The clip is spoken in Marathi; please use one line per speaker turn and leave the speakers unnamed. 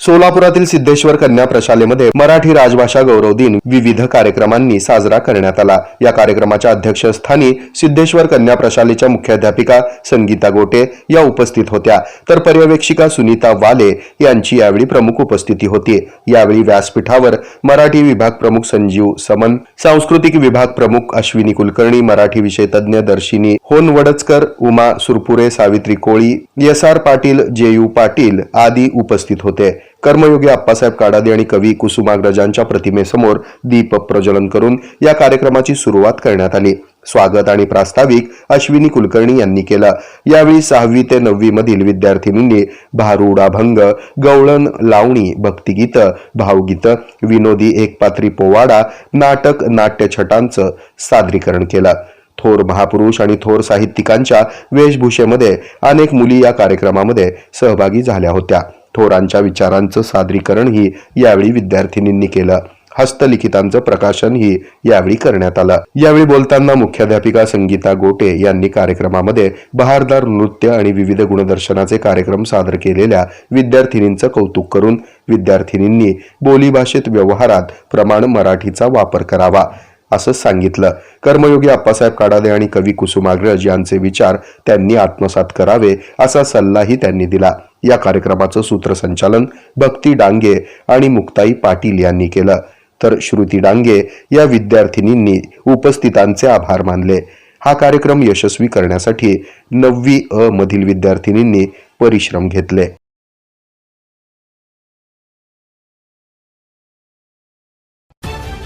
सोलापुरातील सिद्धेश्वर कन्या प्रशालेमध्ये मराठी राजभाषा गौरव दिन विविध कार्यक्रमांनी साजरा करण्यात आला. या कार्यक्रमाच्या अध्यक्षस्थानी सिद्धेश्वर कन्या प्रशालेच्या मुख्याध्यापिका संगीता गोटे या उपस्थित होत्या. तर पर्यवेक्षिका सुनीता वाले यांची यावेळी प्रमुख उपस्थिती होती. यावेळी व्यासपीठावर मराठी विभाग प्रमुख संजीव समन सांस्कृतिक विभाग प्रमुख अश्विनी कुलकर्णी मराठी विषय तज्ज्ञ Darshini Honwadchakar Uma Surpure Savitri Koli S R Patil J U Patil आदी उपस्थित होते. कर्मयोगी आप्पासाहेब काडादे आणि कवी कुसुमाग्रजांच्या प्रतिमेसमोर दीप प्रज्वलन करून या कार्यक्रमाची सुरुवात करण्यात आली. स्वागत आणि प्रास्ताविक अश्विनी कुलकर्णी यांनी केलं. यावेळी सहावी ते नववी मधील विद्यार्थिनींनी भारुडाभंग गवळण लावणी भक्तिगीतं भावगीतं विनोदी एकपात्री पोवाडा नाटक नाट्यछटांचं सादरीकरण केलं. थोर महापुरुष आणि थोर साहित्यिकांच्या वेशभूषेमध्ये अनेक मुली या कार्यक्रमामध्ये सहभागी झाल्या होत्या. थोरांच्या विचारांचं सादरीकरणही यावेळी विद्यार्थिनींनी केलं. हस्तलिखितांचं प्रकाशनही यावेळी करण्यात आलं. यावेळी बोलताना मुख्याध्यापिका संगीता गोटे यांनी कार्यक्रमामध्ये बहारदार नृत्य आणि विविध गुणदर्शनाचे कार्यक्रम सादर केलेल्या विद्यार्थिनींचं कौतुक करून विद्यार्थिनींनी बोलीभाषेत व्यवहारात प्रमाण मराठीचा वापर करावा. असं सांगितलं. कर्मयोगी आप्पासाहेब काडादे आणि कवी कुसुमाग्रज यांचे विचार त्यांनी आत्मसात करावे असा सल्लाही त्यांनी दिला. या कार्यक्रमाचं सूत्रसंचालन भक्ती डांगे आणि मुक्ताई पाटील यांनी केलं. तर श्रुती डांगे या विद्यार्थिनींनी उपस्थितांचे आभार मानले. हा कार्यक्रम यशस्वी करण्यासाठी नववी अ मधील विद्यार्थिनींनी परिश्रम घेतले.